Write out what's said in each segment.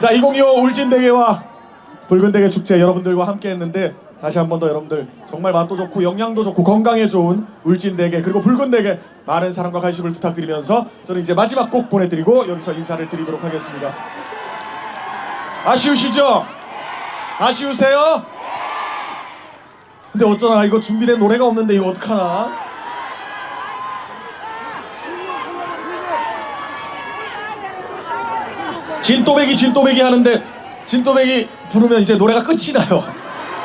자, 2025 울진대게와 붉은대게 축제 여러분들과 함께 했는데 다시 한 번 더 여러분들 정말 맛도 좋고 영양도 좋고 건강에 좋은 울진대게 그리고 붉은대게 많은 사랑과 관심을 부탁드리면서 저는 이제 마지막 곡 보내드리고 여기서 인사를 드리도록 하겠습니다. 아쉬우시죠? 아쉬우세요? 근데 어쩌나 이거 준비된 노래가 없는데 이거 어떡하나? 진또배기 진또배기 하는데 진또배기 부르면 이제 노래가 끝이 나요.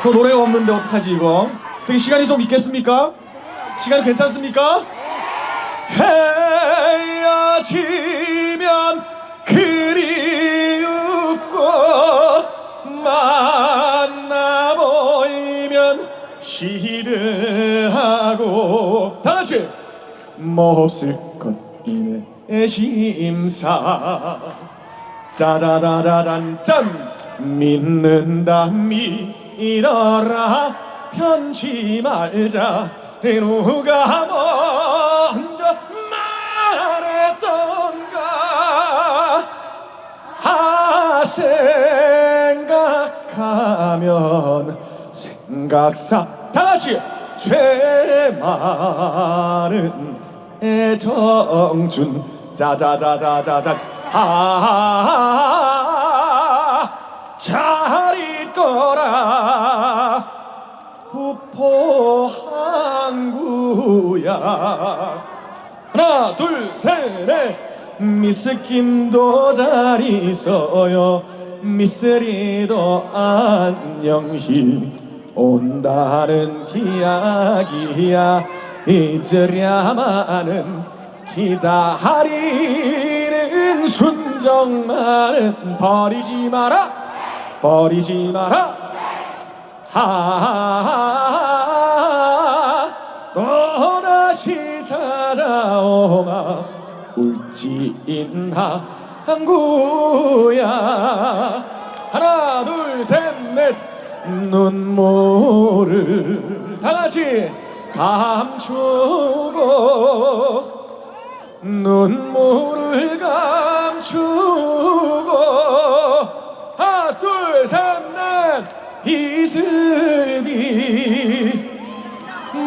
더 노래가 없는데 어떡하지 이거? 되게 시간이 좀 있겠습니까? 시간이 괜찮습니까? 헤어지면 그리웁고 만나 보이면 시들하고 다 같이 몹쓸 것 이내 심사 짜자자자잔 짠. 믿는다 믿어라. 편지 말자. 누가 먼저 말했던가. 아 생각하면 생각사. 다 같이 죄 많은 애정준. 짜자자자자자 아 잘 있거라. 부포 항구야. 하나 둘셋넷 미스 김도 잘 있어요. 미스리도 안녕히 온다는 기약이야. 잊으랴마는 기다리 는 순정만은 버리지 마라. 버리지 마라. 하하하 또다시 찾아오마. 울지인나 항구야. 하나 둘 셋 넷. 눈물을 다 같이 감추고 눈물을 감추고. 하나 둘셋 넷. 이슬비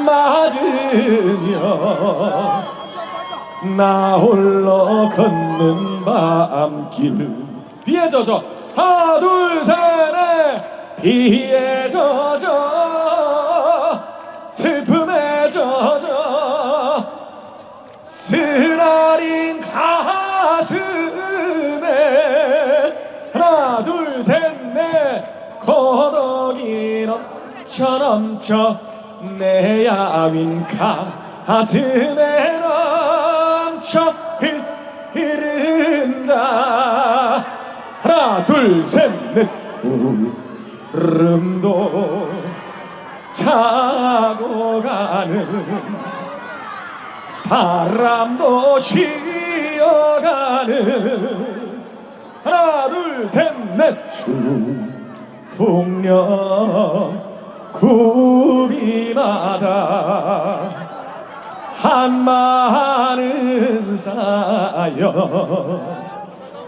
맞으며 나 홀로 걷는 밤길 비에 젖어. 하나 둘셋넷. 비에 젖어. 슬픔에 젖어. 쓰 라린 가슴에 하나 둘 셋 넷. 고독이 넘쳐 넘쳐 내 야윈 가슴에 넘쳐 흐- 흐른다. 하나 둘 셋넷. 구름도 차고 가는 바람도 쉬어가는. 하나 둘 셋넷. 풍령 구비마다 한마는 사연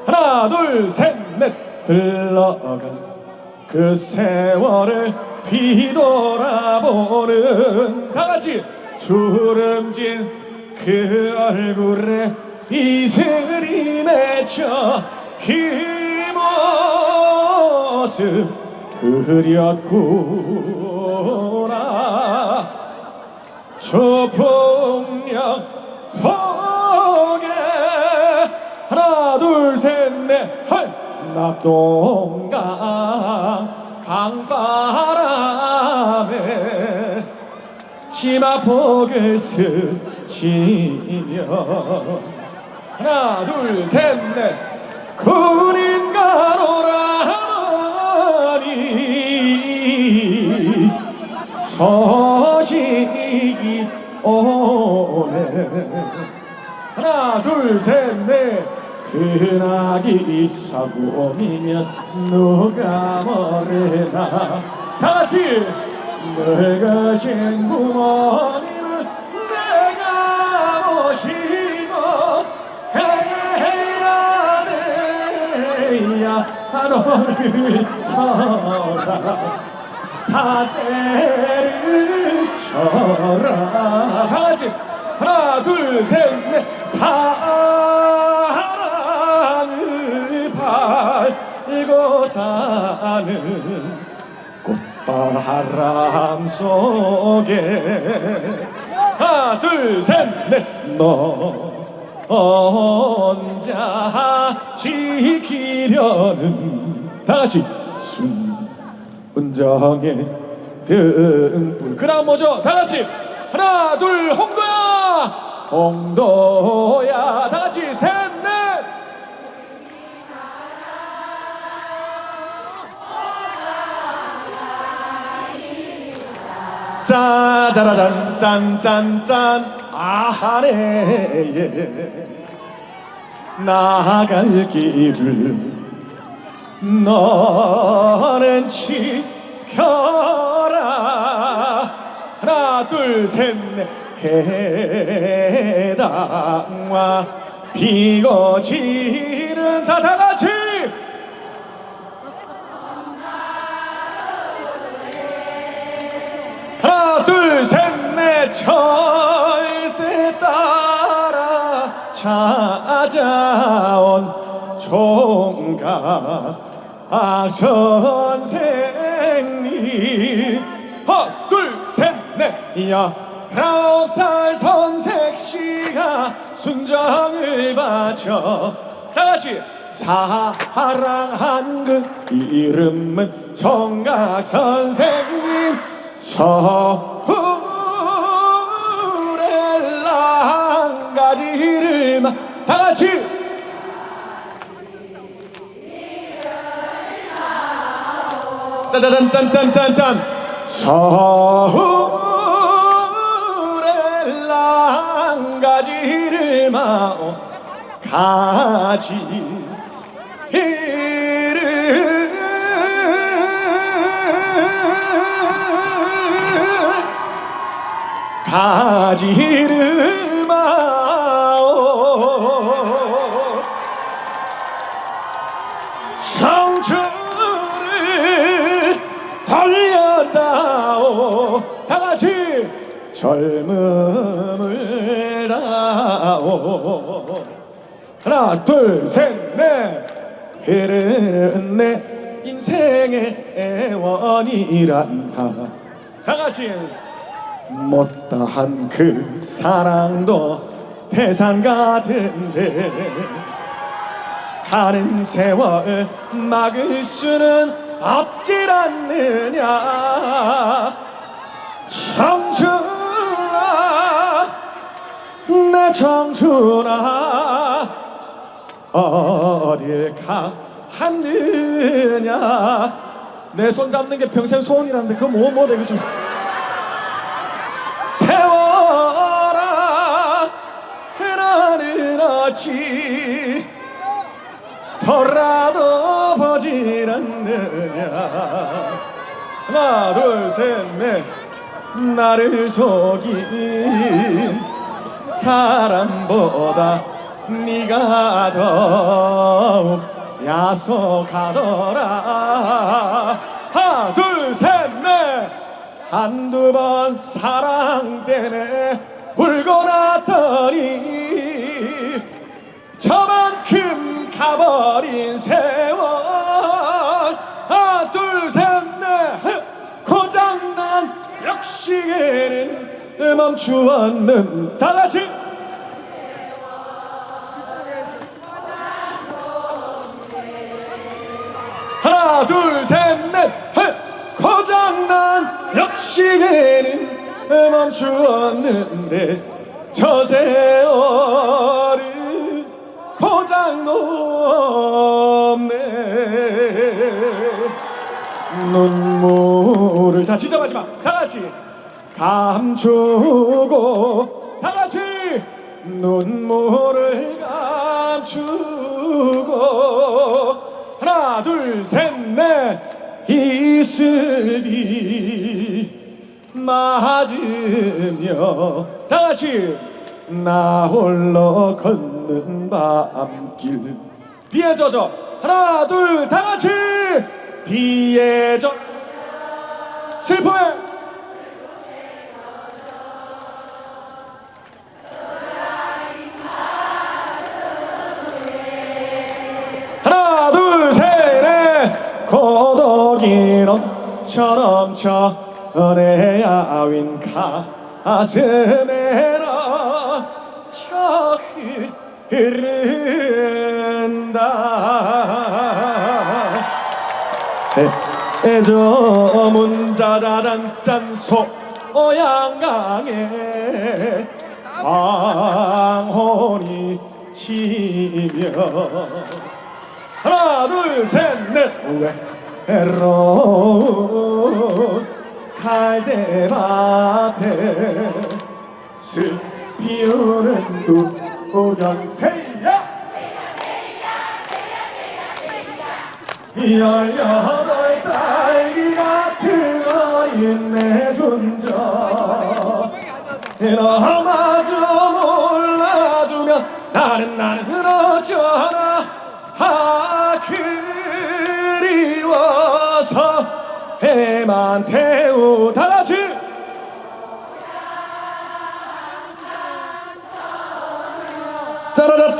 하나 둘 셋 넷. 흘러간 그 세월을 뒤돌아보는 다 같이 주름진 그 얼굴에 이슬이 맺혀 그 모습 그렸구나. 초풍력 호게 하나 둘셋넷 헐! 낙동강 강바람에 치마폭을 스치며. 하나 둘 셋 넷. 군인 가로라니 소식이 오네. 하나 둘 셋 넷. 그나기 사고이면 누가 모르나. 다 같이 늙으신 부모님 너를 쳐라 사대를 쳐라. 다 같이 하나 둘셋넷. 사랑을 팔고 사는 꽃바람 속에. 하나 둘셋넷너 혼자 지키려는 다 같이 순정의 등불 그 다음 뭐죠? 다 같이 하나 둘 홍도야! 홍도야! 다 같이 셋넷! 짜자라잔 짠짠짠 아하네에 나갈 길을 너는 지켜라. 하나 둘셋넷. 해당과 비고 지 찾아온 총각 선생님 하나 둘셋넷. 열아홉 살 선색씨가 순정을 바쳐 다같이 사랑한 그 이름은 총각 선생님 서울 다 같이. 짜자잔 짠짠짠짠. 서울의 랑가지를 마오 가지 가지를 마 오 청춘을 돌려다오. 다 같이 젊음을 다오. 하나 둘셋넷. 흐르는 내 인생의 애원이란다. 다 같이. 못다한 그 사랑도 태산 같은데. 가는 세월 막을 수는 없질 않느냐. 청춘아 내 청춘아 어딜 가느냐. 내 손 잡는 게 평생 소원이란데 그거 뭐뭐 되겠어 어찌 더라도 보질 않느냐. 하나 둘 셋 넷. 나를 속인 사람보다 네가 더욱 야속하더라. 하나 둘 셋 넷. 한두 번 사랑 때문에 울고 났더니 저만큼 가버린 세월. 하나 둘셋넷 고장난 역시에는 멈추었는 다같이. 하나 둘셋넷 고장난 역시에는 멈추었는데 저 세월은 고장도 없네. 눈물을 자 진짜 마지막. 다 같이. 감추고 다 같이. 눈물을 감추고. 하나 둘 셋 넷. 이슬이 맞으며 다 같이. 나 홀로 걷는 밤길. 비에 젖어 하나 둘 다 같이! 비의 전 슬픔의 하나 둘셋넷. 고독이 넘쳐 넘쳐 내 야윈 가슴에라 쳐흐 른다. 해저 문 자자잔짠 소양강에 황혼이 치며. 하나 둘셋넷. 외로운 갈대밭에 슬 피우는 두호경새야. 열여덟 딸기 같은 어린 내 손자 너마저 몰라주면 나는 나는 어쩌나 아 그리워서 해만 태우 다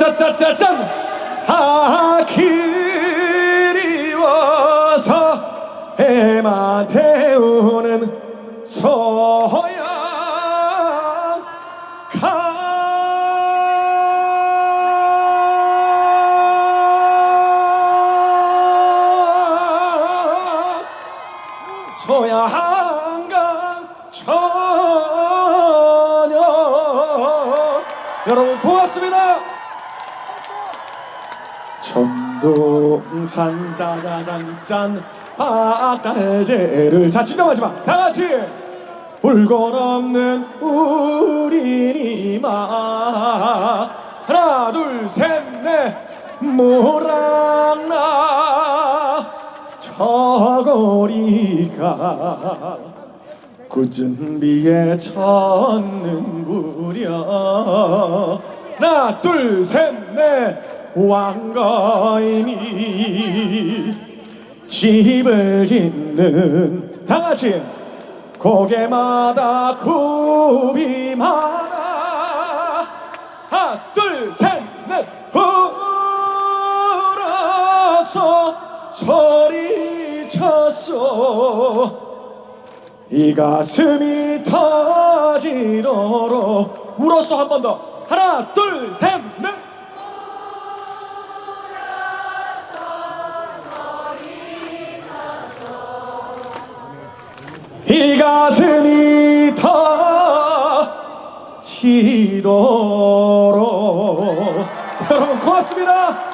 같이 짜라짜짜짜 짜자잔짠. 박달재를 자 마지막 다 같이. 불건 없는 우리 이마. 하나 둘 셋 넷. 모랑나. 저고리가 굳은 비에 젖는구려. 하나 둘 셋 넷 왕거인이 집을 짓는 다 같이 고개마다 많아. 하나 둘셋넷 울어서 소리쳤어 이 가슴이 터지도록 울었어 한 번 더. 하나 둘셋넷 이 가슴이 터지도록. 여러분 고맙습니다